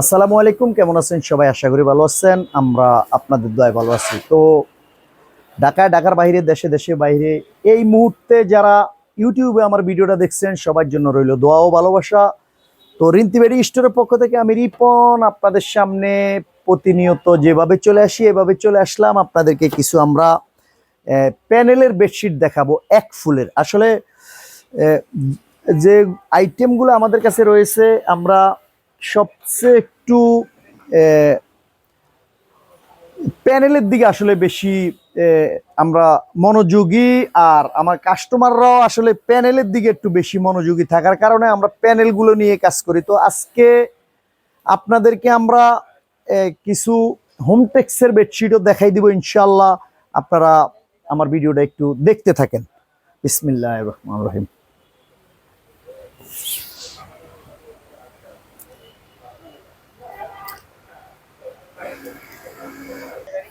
আসসালামু আলাইকুম, কেমন আছেন? সবাই আশা করি ভালো আছেন। আমরা আপনাদের দয় ভালো আছি। তো ঢাকায়, ঢাকার বাইরে, দেশে দেশে বাইরে, এই মুহূর্তে যারা ইউটিউবে আমার ভিডিওটা দেখছেন, সবার জন্য রইল দোয়া ও ভালোবাসা। তো রিন্তি বেডি স্টোরের পক্ষ থেকে আমি রিপন আপনাদের সামনে প্রতিনিয়ত যেভাবে চলে আসি, এভাবে চলে আসলাম। আপনাদেরকে কিছু আমরা প্যানেলের বেডশিট দেখাবো এক ফুলের। আসলে যে আইটেমগুলো আমাদের কাছে রয়েছে, আমরা সবচেয়ে একটু প্যানেলের দিকে আসলে বেশি আমরা মনোযোগী আর আমার কাস্টমাররাও আসলে প্যানেলের দিকে একটু বেশি মনোযোগী থাকার কারণে আমরা প্যানেলগুলো নিয়ে কাজ করি। তো আজকে আপনাদেরকে আমরা কিছু হোমটেক্সের বেডশিটও দেখাই দিব ইনশাল্লাহ আপনারা আমার ভিডিওটা একটু দেখতে থাকেন। বিসমিল্লাহ রহমান রহিম।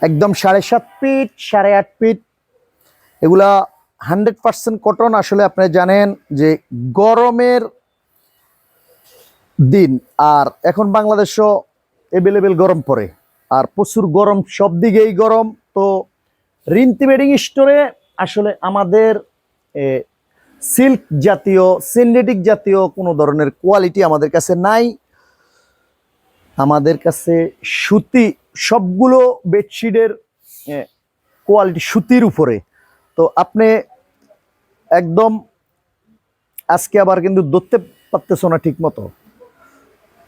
একদম সাড়ে সাত ফিট, সাড়ে আট ফিট। এগুলা হান্ড্রেড পার্সেন্ট কটন। আসলে আপনি জানেন যে গরমের দিন, আর এখন বাংলাদেশও অ্যাভেলেবেল গরম পড়ে। আর প্রচুর গরম, সব দিকেই গরম। তো রিন্তি বেডিং স্টোরে আসলে আমাদের সিল্ক জাতীয় সিনথেটিক জাতীয় কোনো ধরনের কোয়ালিটি আমাদের কাছে নাই। আমাদের কাছে সুতি সবগুলো বেডশিটের কোয়ালিটি সুতির উপরে। তো আপনি একদম আজকে আবার কিন্তু ধরতে পারতেছ না ঠিক মতো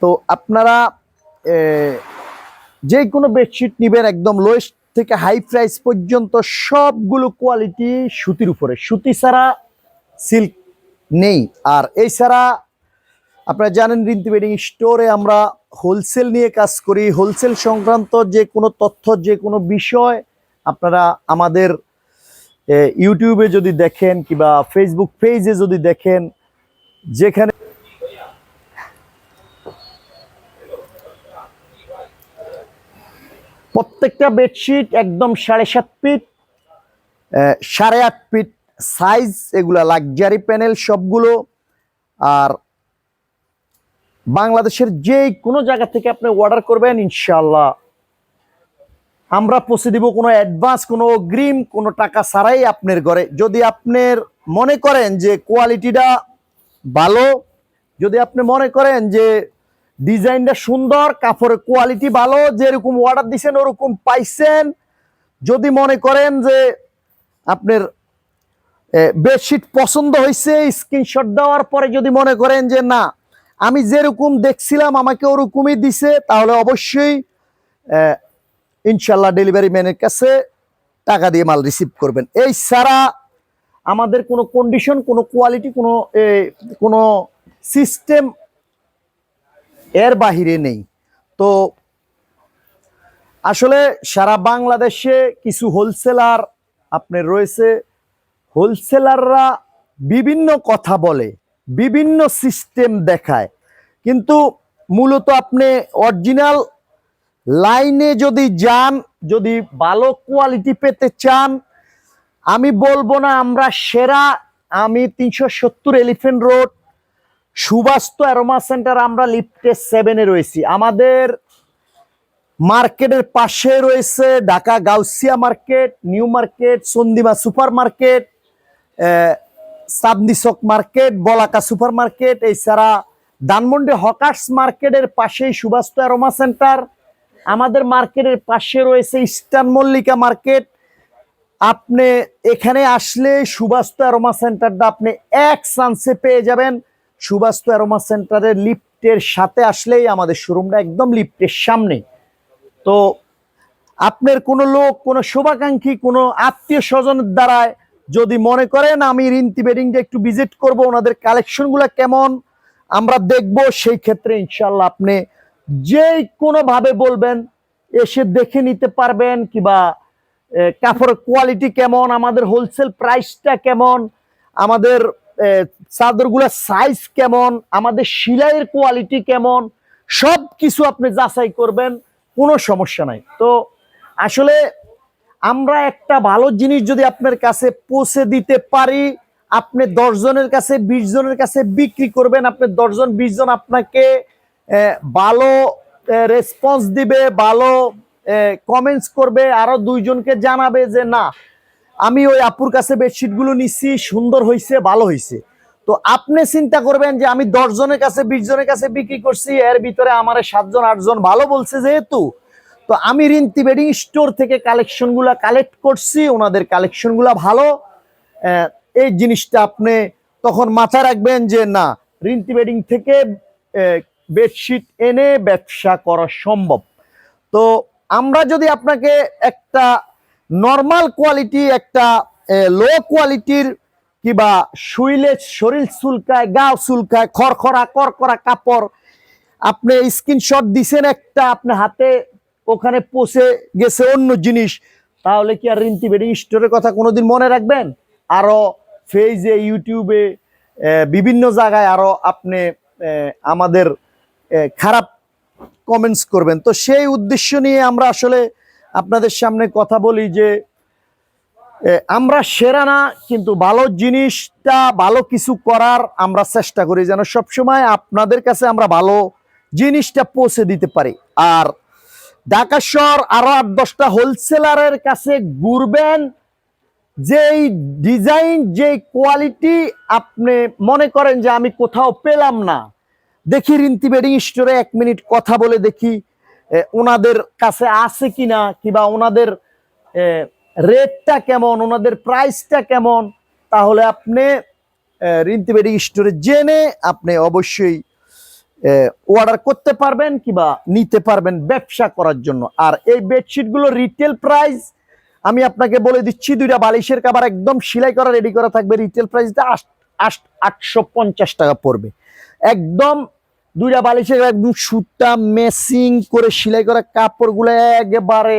তো আপনারা যে কোনো বেডশিট নেবেন একদম লোয়েস্ট থেকে হাই প্রাইস পর্যন্ত সবগুলো কোয়ালিটি সুতির উপরে। সুতি ছাড়া সিল্ক নেই। আর এই ছাড়া আপনারা জানেন রিন্তি বেডিং স্টোরে আমরা হোলসেল নিয়ে কাজ করি, হোলসেল সংক্রান্ত যে কোনো তথ্য, যে কোনো বিষয় আপনারা আমাদের ইউটিউবে যদি দেখেন কিংবা ফেসবুক পেজে যদি দেখেন, যেখানে প্রত্যেকটা বেডশিট একদম সাড়ে সাত ফিট সাড়ে আট ফিট সাইজ এগুলা লাক্সারি প্যানেল সবগুলো, আর বাংলাদেশের যে কোনো জায়গা থেকে আপনি অর্ডার করবেন ইনশাল্লাহ আমরা পৌঁছে দিব কোনো অ্যাডভান্স কোনো অগ্রিম, কোনো টাকা ছাড়াই আপনার ঘরে। যদি আপনার মনে করেন যে কোয়ালিটিটা ভালো, যদি আপনি মনে করেন যে ডিজাইনটা সুন্দর, কাপড়ের কোয়ালিটি ভালো, যেরকম অর্ডার দিছেন, ওরকম পাইছেন, যদি মনে করেন যে আপনার বেডশিট পছন্দ হয়েছে স্ক্রিনশট দেওয়ার পরে যদি মনে করেন যে না আমি যেরকম দেখছিলাম, আমাকে ওরকমই দিছে, তাহলে অবশ্যই ইনশাল্লাহ ডেলিভারি ম্যানের কাছে টাকা দিয়ে মাল রিসিভ করবেন। এই ছাড়া আমাদের কোনো কন্ডিশন কোনো কোয়ালিটি কোনো কোনো সিস্টেম এর বাহিরে নেই। তো আসলে সারা বাংলাদেশে কিছু হোলসেলার আপনার রয়েছে। হোলসেলাররা বিভিন্ন কথা বলে। বিভিন্ন সিস্টেম দেখায়। কিন্তু মূলত আপনি অরিজিনাল লাইনে যদি যান, যদি ভালো কোয়ালিটি পেতে চান, আমি বলব না আমরা সেরা, আমি তিনশো সত্তর elephant road Subastu aroma centre আমরা লিফটে সেভেনে রয়েছি। আমাদের মার্কেটের পাশে রয়েছে Dhaka Gausia market, new market Sandima super market সাবনি চক মার্কেট, বলাকা সুপার মার্কেট, এছাড়া ধানমন্ডি হকার্স মার্কেটের পাশেই সুবাস্ত অ্যারোমা সেন্টার। আমাদের মার্কেটের পাশে রয়েছে ইস্টার্ন মল্লিকা মার্কেট। আপনি এখানে আসলে সুবাস্ত অ্যারোমা সেন্টারটা আপনি এক চান্সে পেয়ে যাবেন। সুবাস্ত অ্যারোমা সেন্টারের লিফটের সাথে আসলেই আমাদের শোরুমটা একদম লিফটের সামনে তো আপনার কোনো লোক, কোনো শুভাকাঙ্ক্ষী, কোনো আত্মীয় স্বজনের দ্বারায় যদি মনে করেন আমি রিন্তি বেডিংটা একটু ভিজিট করব, ওনাদের কালেকশনগুলো কেমন, আমরা দেখব, সেই ক্ষেত্রে ইনশাল্লাহ আপনি যে কোনোভাবে বলবেন, এসে দেখে নিতে পারবেন, কিবা কাপড়ের কোয়ালিটি কেমন, আমাদের হোলসেল প্রাইসটা কেমন, আমাদের চাদরগুলোর সাইজ কেমন, আমাদের সিলাইয়ের কোয়ালিটি কেমন সব কিছু আপনি যাচাই করবেন, কোনো সমস্যা নাই। তো আসলে আমরা একটা ভালো জিনিস যদি আপনার কাছে পৌঁছে দিতে পারি, আপনি জনের কাছে, বিশ জনের কাছে বিক্রি করবেন, আপনি দশজন বিশ জন আপনাকে ভালো রেসপন্স দিবে, ভালো কমেন্টস করবে, আরও দুইজনকে জানাবে যে না, আমি ওই আপুর কাছে বেডশিটগুলো নিচ্ছি সুন্দর হয়েছে ভালো হয়েছে তো আপনি চিন্তা করবেন যে আমি দশ জনের কাছে, বিশ জনের কাছে বিক্রি করছি, এর ভিতরে আমার সাতজন, আটজন ভালো বলছে যেহেতু তো আমি রিন্তি বেডিং স্টোর থেকে কালেকশনগুলো কালেক্ট করছি, ওনাদের কালেকশনগুলো ভালো। এই জিনিসটা আপনি তখন মাথায় রাখবেন যে না, রিন্তি বেডিং থেকে বেডশিট এনে ব্যবসা করা সম্ভব। তো আমরা যদি আপনাকে একটা নর্মাল কোয়ালিটি, একটা লো কোয়ালিটির কিবা শুইলে শরীর চুলকায়, গা চুলকায় খড়খড়া করকরা কাপড়, আপনি স্ক্রিনশট দিছেন একটা, আপনি হাতে ওখানে পৌঁছে গেছে অন্য জিনিস, তাহলে কি আর রিন্তি বেডিং স্টোরের কথা কোনোদিন মনে রাখবেন? আরও ফেজে ইউটিউবে বিভিন্ন জায়গায় আরও আপনি আমাদের খারাপ কমেন্টস করবেন। তো সেই উদ্দেশ্য নিয়ে আমরা আসলে আপনাদের সামনে কথা বলি যে আমরা সেরা না, কিন্তু ভালো জিনিসটা, ভালো কিছু করার আমরা চেষ্টা করি যেন সবসময় আপনাদের কাছে আমরা ভালো জিনিসটা পৌঁছে দিতে পারি। আর ঢাকা শহর আরও আট দশটা হোলসেলারের কাছে ঘুরবেন। যেই ডিজাইন যে কোয়ালিটি আপনি মনে করেন যে আমি কোথাও পেলাম না। দেখি রিন্তি বেডিং স্টোরে এক মিনিট কথা বলে দেখি ওনাদের কাছে আছে কি না কিংবা ওনাদের রেটটা কেমন, ওনাদের প্রাইসটা কেমন, তাহলে আপনি রিন্তি বেডিং স্টোরে জেনে আপনি অবশ্যই অর্ডার করতে পারবেন কিংবা নিতে পারবেন ব্যবসা করার জন্য। আর এই বেডশিটগুলো রিটেল প্রাইস আমি আপনাকে বলে দিচ্ছি, দুইটা বালিশের কাবার একদম সেলাই করা রেডি করা থাকবে। রিটেল প্রাইসটা আটশো পঞ্চাশ টাকা পড়বে। একদম দুইটা বালিশের একদম সুতা মেসিং করে সেলাই করা কাপড়গুলো একেবারে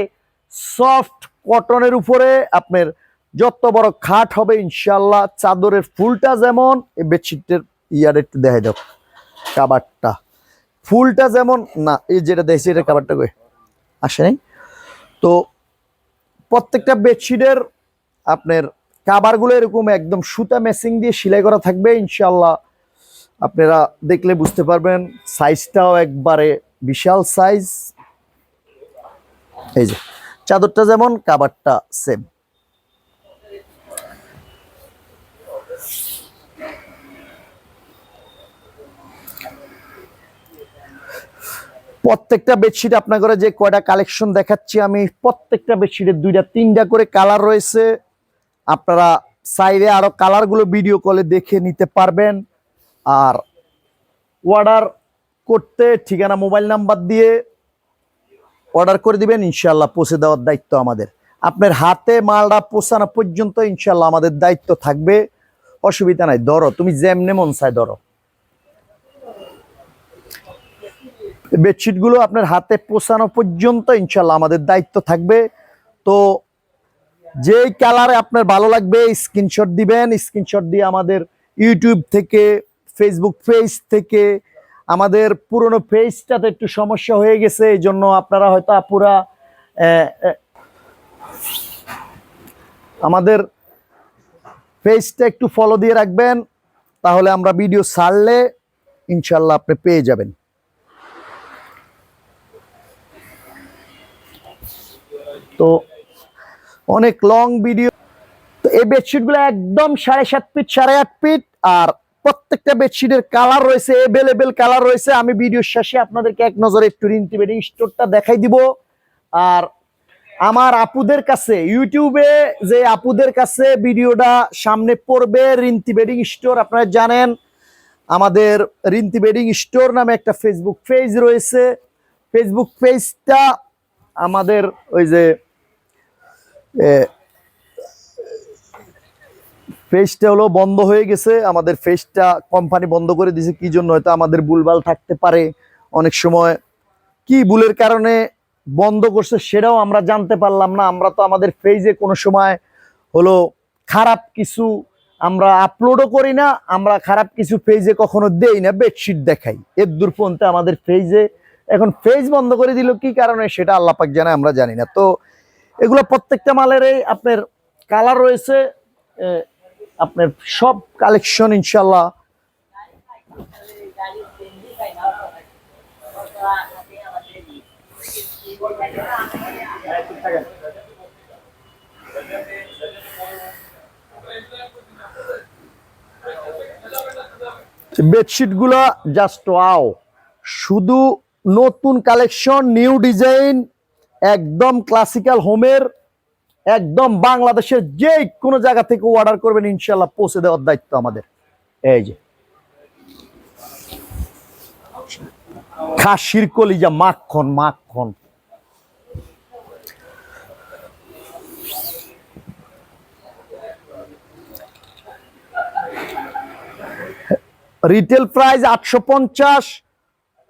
সফট কটনের উপরে। আপনার যত বড় খাট হবে ইনশাল্লাহ চাদরের ফুলটা যেমন, এই বেডশিটের ইয়ার একটু দেখাই দাও। কাবারটা। ফুলটা যেমন না, এই যেটা দেখছি, এটা কাবারটা কই? আসে নাই। তো প্রত্যেকটা বেডশিটের আপনার কাবারগুলো এরকম একদম সুতা মেসিং দিয়ে সেলাই করা থাকবে ইনশাল্লাহ আপনারা দেখলে বুঝতে পারবেন, সাইজটাও একবারে বিশাল সাইজ। এই যে, চাদরটা যেমন, কাবারটা সেম। প্রত্যেকটা বেডশিট আপনার যে কয়টা কালেকশন দেখাচ্ছি আমি, প্রত্যেকটা বেডশিটের দুইটা, তিনটা করে কালার রয়েছে। আপনারা চাইলে আরও কালারগুলো ভিডিও কলে দেখে নিতে পারবেন। আর অর্ডার করতে ঠিকানা মোবাইল নাম্বার দিয়ে অর্ডার করে দিবেন ইনশাল্লাহ পৌঁছে দেওয়ার দায়িত্ব আমাদের। আপনার হাতে মালটা পৌঁছানো পর্যন্ত ইনশাল্লাহ আমাদের দায়িত্ব থাকবে। অসুবিধা নাই, ধরো, তুমি যেমনে মন চায় ধরো। বেডশিটগুলো আপনার হাতে পৌঁছানো পর্যন্ত ইনশাল্লাহ আমাদের দায়িত্ব থাকবে। তো যেই কালারে আপনার ভালো লাগবে, স্ক্রিনশট দিবেন, স্ক্রিনশট দিয়ে আমাদের ইউটিউব থেকে ফেসবুক পেজ থেকে, আমাদের পুরনো পেজটাতে একটু সমস্যা হয়ে গেছে এই জন্য আপনারা হয়তো পুরা আমাদের পেজটা একটু ফলো দিয়ে রাখবেন, তাহলে আমরা ভিডিও ছাড়লে ইনশাল্লাহ আপনি পেয়ে যাবেন। তো অনেক লং ভিডিও তো এই বেডশিটগুলো একদম সাড়ে সাত ফিট সাড়ে আট ফিট আর প্রত্যেকটা বেডশিটের কালার রয়েছে এভেলেবেল কালার রয়েছে। আমি ভিডিওর শেষে আপনাদেরকে এক নজরে একটু বেডিং স্টোরটা দেখাই দিব। আর আমার আপুদের কাছে ইউটিউবে যে আপুদের কাছে ভিডিওটা সামনে পড়বে, রিন্তি বেডিং স্টোর, আপনারা জানেন, আমাদের রিন্তি বেডিং স্টোর নামে একটা ফেসবুক পেজ রয়েছে। ফেসবুক পেজটা আমাদের ওই যে ফেসটা হলো বন্ধ হয়ে গেছে। আমাদের ফেসটা কোম্পানি বন্ধ করে দিয়েছে কি জন্য? হয়তো আমাদের ভুলভাল থাকতে পারে অনেক সময়। কি ভুলের কারণে বন্ধ করছে সেটাও আমরা জানতে পারলাম না। আমরা তো আমাদের ফেজে কোনো সময় হলো খারাপ কিছু আমরা আপলোডও করি না, আমরা খারাপ কিছু ফেজে কখনো দেই না বেডশিট দেখাই। এর দূর পর্যন্ত আমাদের ফেজে এখন ফেজ বন্ধ করে দিল, কি কারণে সেটা আল্লাপাক জানে, আমরা জানি না। তো এগুলো প্রত্যেকটা মালেরই আপনার কালার রয়েছে আপনার সব কালেকশন ইনশাল্লাহ বেডশিটগুলো জাস্ট ওয়াও শুধু নতুন কালেকশন নিউ ডিজাইন একদম ক্লাসিক্যাল হোমের একদম বাংলাদেশের যে কোনো জায়গা থেকে অর্ডার করবেন ইনশাল্লাহ পৌঁছে দেওয়ার দায়িত্ব আমাদের। এই যে। খাসির কলিজা মাখন মাখন। রিটেল প্রাইস আটশো পঞ্চাশ।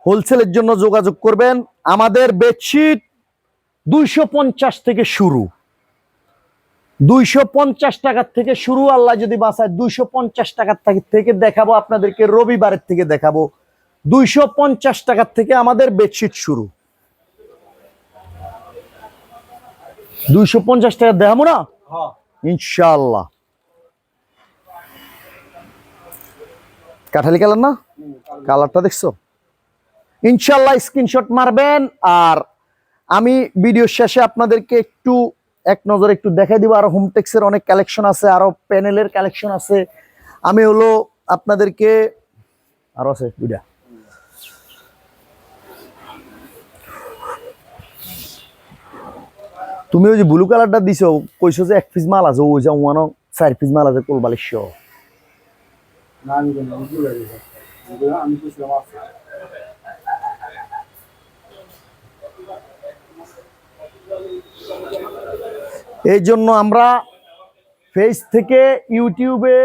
হোলসেলের জন্য যোগাযোগ করবেন। আমাদের বেডশিট দুইশো পঞ্চাশ থেকে শুরু। দুইশো পঞ্চাশ টাকার থেকে শুরু আল্লাহ যদি বাঁচায় দুইশো পঞ্চাশ টাকার থেকে দেখাবো আপনাদেরকে রবিবারের থেকে দেখাবো। দুইশো পঞ্চাশ টাকার থেকে আমাদের বেডশিট শুরু। দুইশো পঞ্চাশ টাকা দেখাবো না? ইনশাল্লাহ কাঠালি কালার না? কালারটা দেখছ? ইনশাল্লাহ স্ক্রিনশট মারবেন আর আমি ভিডিও শেষে আপনাদেরকে একটু, এক নজর একটু দেখাই দিব। আরও হোমটেক্সের অনেক কালেকশন আছে, আরও প্যানেলের কালেকশন আছে। আমি হলো আপনাদেরকে, আরও আছে দুইটা। তুমি ওই যে ব্লু কালারটা দিছো, কইছো যে এক পিস মাল আছে, ওই যে ওয়ানো চার পিস মাল আছে, কোলবালিশ। না, আমি জানি আমি ভুলে গেছি আমি- আমি বুঝলাম আছে এই জন্য আমরা ফেস থেকে ইউটিউবে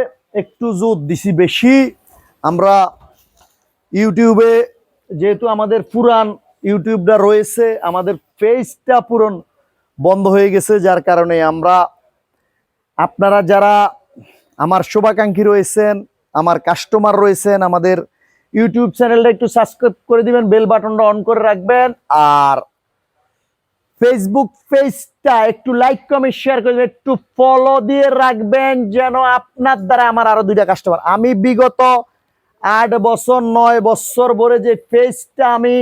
একটু জোর দিছি বেশি। আমরা ইউটিউবে যেহেতু আমাদের পুরান ইউটিউবটা রয়েছে, আমাদের ফেসটা পুরন বন্ধ হয়ে গেছে, যার কারণে আমরা আপনারা যারা আমার শুভাকাঙ্ক্ষী রয়েছেন, আমার কাস্টমার রয়েছেন, আমাদের ইউটিউব চ্যানেলটা একটু সাবস্ক্রাইব করে দিবেন বেল বাটনটা অন করে রাখবেন, আর ফেসবুক পেজটা একটু লাইক কমেন্ট শেয়ার করে একটু ফলো দিয়ে রাখবেন যেন আপনার দ্বারা আমার আরও দুইটা কাস্টমার আমি বিগত আট বছর, নয় বছর ভরে যে পেজটা আমি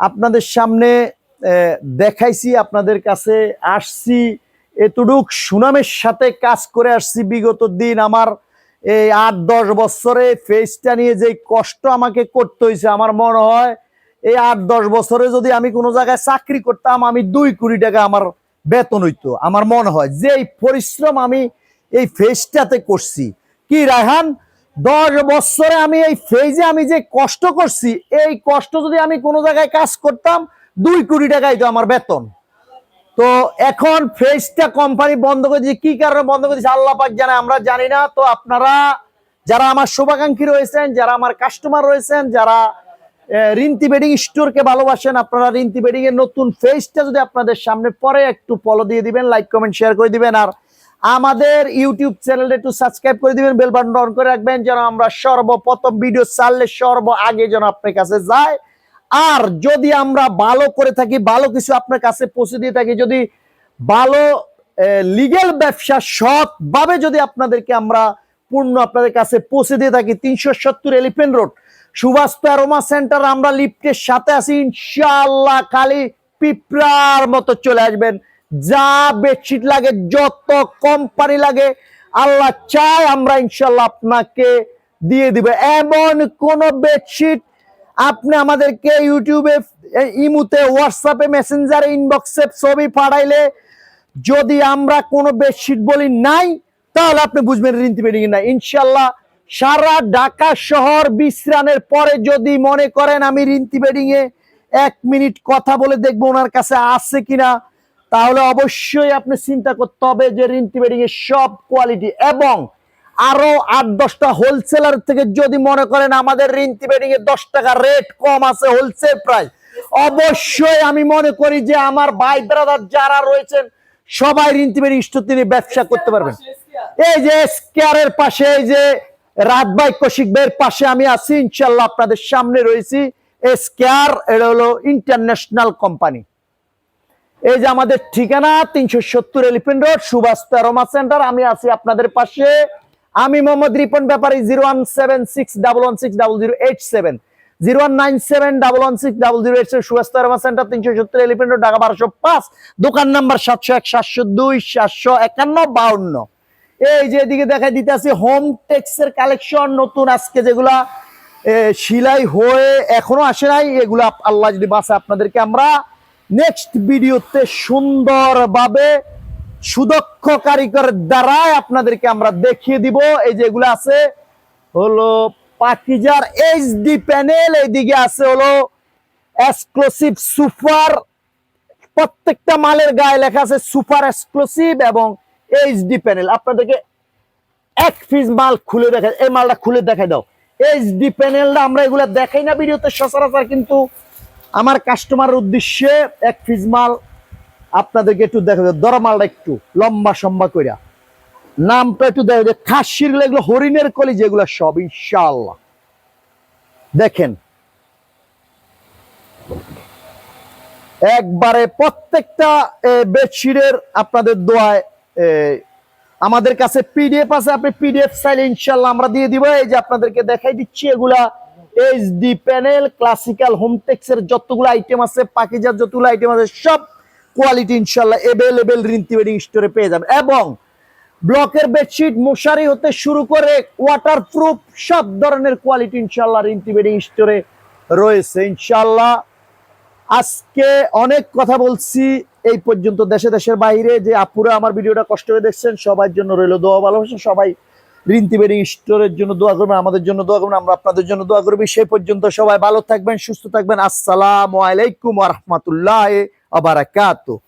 আপনাদের সামনে দেখাইছি, আপনাদের কাছে আসছি, এতটুক সুনামের সাথে কাজ করে আসছি বিগত দিন আমার এই আট, দশ বছরে ফেসটা নিয়ে যে কষ্ট আমাকে করতে হয়েছে, আমার মনে হয় এই আট দশ বছরে যদি আমি কোনো জায়গায় চাকরি করতাম, আমি দুই কোটি টাকা আমার বেতন হইতো। আমার মনে হয় যে এই পরিশ্রম আমি এই ফেজটাতে করছি। কি রায়হান? দশ বছরে আমি এই ফেজে আমি যে কষ্ট করছি, এই কষ্ট যদি আমি কোনো জায়গায় কাজ করতাম, দুই কোটি টাকাই তো আমার বেতন। তো এখন ফেজটা কোম্পানি বন্ধ করে দিয়েছে। কি কারণে বন্ধ করে দিয়েছে? আল্লাহ পাক জানে, আমরা জানি না। তো আপনারা যারা আমার শুভাকাঙ্ক্ষী রয়েছেন, যারা আমার কাস্টমার রয়েছেন, যারা রিন্তি বেডিং স্টোরকে ভালোবাসেন আপনারা। রিন্তি বেডিং এর নতুন ফেসটা যদি আপনাদের সামনে পরে একটু ফলো দিয়ে দিবেন লাইক কমেন্ট শেয়ার করে দিবেন। আর আমাদের ইউটিউব চ্যানেলটা একটু সাবস্ক্রাইব করে দিবেন বেল বাটন অন করে রাখবেন, যেন আমরা সর্বপ্রথম ভিডিও ছাড়লে সর্ব আগে যেন আপনার কাছে যায়। আর যদি আমরা ভালো করে থাকি, ভালো কিছু আপনার কাছে পৌঁছে দিয়ে থাকি, যদি ভালো লিগেল ব্যবসা সৎভাবে যদি আপনাদেরকে আমরা পূর্ণ আপনাদের কাছে পৌঁছে দিয়ে থাকি তিনশো সত্তর elephant road Subhash Ruma centre. আমরা লিফটের সাথে আছি, ইনশাআল্লাহ খালি পিঁপড়ার মতো চলে আসবেন। যা বেডশিট লাগে, যত কোম্পানি লাগে, আল্লাহ চায় আমরা ইনশাল্লাহ আপনাকে দিয়ে দিব। এমন কোন বেডশিট আপনি আমাদেরকে ইউটিউবে ইমুতে হোয়াটসঅ্যাপে মেসেঞ্জারে ইনবক্সে ছবি পাঠাইলে যদি আমরা কোনো বেডশিট বলি নাই তাহলে আপনি বুঝবেন রিন্তি বেডিং না ইনশাল্লাহ সারা ঢাকা শহর বিশ্রামের পরে যদি মনে করেন আমি রিন্তি বেডিং এ, এক মিনিট কথা বলে দেখব ওনার কাছে আছে কিনা। তাহলে অবশ্যই আপনি চিন্তা করতে হবে যে রিন্তি বেডিং এর সব কোয়ালিটি। এবং আরও আট দশটা হোলসেলার থেকে যদি মনে করেন আমাদের রিন্তি বেডিং এর দশ টাকা রেট কম আছে হোলসেল প্রাইস। অবশ্যই আমি মনে করি যে আমার ভাই ব্রাদার যারা রয়েছেন সবাই রিন্তি বেডিং স্টোর তিনি ব্যবসা করতে পারবেন। এই যে স্কেয়ারের পাশে এই যে রাত ভাই কৌশিক ভাইয়ের পাশে আমি আছি ইনশাল্লাহ আপনাদের সামনে রয়েছি। স্কেয়ার এটা হলো ইন্টারন্যাশনাল কোম্পানি এই যে আমাদের ঠিকানা তিনশো সত্তর এলিফেন্ট রোড সুভাষ তেরোমা সেন্টার আমি আছি আপনাদের পাশে। আমি Mohammad Ripon Bepari zero one seven six double one six double zero eight seven zero one nine seven double one six double zero eight aroma centre, তিনশো সত্তর এলিফেন্ট ঢাকা বারোশো পাঁচ। দোকান নাম্বার সাতশো এক, সাতশো দুই, সাতশো একান্ন, বাউন্ন। এই যে এদিকে দেখাই দিতে আছি হোম টেক্সের কালেকশন নতুন আজকে যেগুলা সিলাই হয়ে এখনও আসে নাই, এগুলা আল্লাহ যদি বাঁচে আপনাদেরকে আমরা নেক্সট ভিডিওতে সুন্দরভাবে সুদক্ষ কারিগরের দ্বারাই আপনাদেরকে আমরা দেখিয়ে দিব। এই যে এগুলো আছে, হলো পাকিজার এইচডি প্যানেল এইদিকে আছে হলো এক্সক্লুসিভ সুপার প্রত্যেকটা মালের গায়ে লেখা আছে সুপার এক্সক্লুসিভ এবং এইচডি প্যানেল আপনাদেরকে এক পিস মাল খুলে দেখা, এই মালটা খুলে দেখাই দাও। এইচডি প্যানেলটা আমরা এগুলা দেখাই না ভিডিওতে, সচরাচর কিন্তু আমার কাস্টমারের উদ্দেশ্যে এক পিস মাল আপনাদেরকে একটু দেখা দাও। দরা মালটা একটু লম্বা সম্বা কইরা। নামটা একটু দেখা যায় খাসির এগুলো হরিণের কলি যেগুলো সব, ইনশাআল্লাহ। দেখেন। একবারে প্রত্যেকটা বেডশিটের আপনাদের দোয়ায় আমাদের কাছে পিডিএফ আছে, আপনি পিডিএফ চাইলে ইনশাল্লাহ আমরা দিয়ে দিব। এই যে আপনাদেরকে দেখাই দিচ্ছি এগুলা এইচডি প্যানেল, ক্লাসিক্যাল হোমটেক্স এর যতগুলো আইটেম আছে পাকিজার যতগুলো আইটেম আছে, সব কোয়ালিটি ইনশাল্লাহ এভেলেবেল রিন্তি ওয়েডিং স্টোরে পেয়ে যাবেন। এবং ব্লকের বেডশিট মশারি হতে শুরু করে ওয়াটার প্রুফ সব ধরনের কোয়ালিটি ইনশাল্লাহ ওয়েডিং স্টোরে রয়েছে ইনশাল্লাহ আজকে অনেক কথা বলছি, এই পর্যন্ত দেশে দেশের বাইরে যে আপুরা আমার ভিডিওটা কষ্ট করে দেখছেন, সবার জন্য রইল দোয়া ভালোবাসা। সবাই রিন্তি বেডিং স্টোরের জন্য দোয়া করবেন, আমাদের জন্য দোয়া করবেন, আমরা আপনাদের জন্য দোয়া করবি। সেই পর্যন্ত সবাই ভালো থাকবেন, সুস্থ থাকবেন। আসসালামু আলাইকুম রহমতুল্লাহ আবারাকাতুহ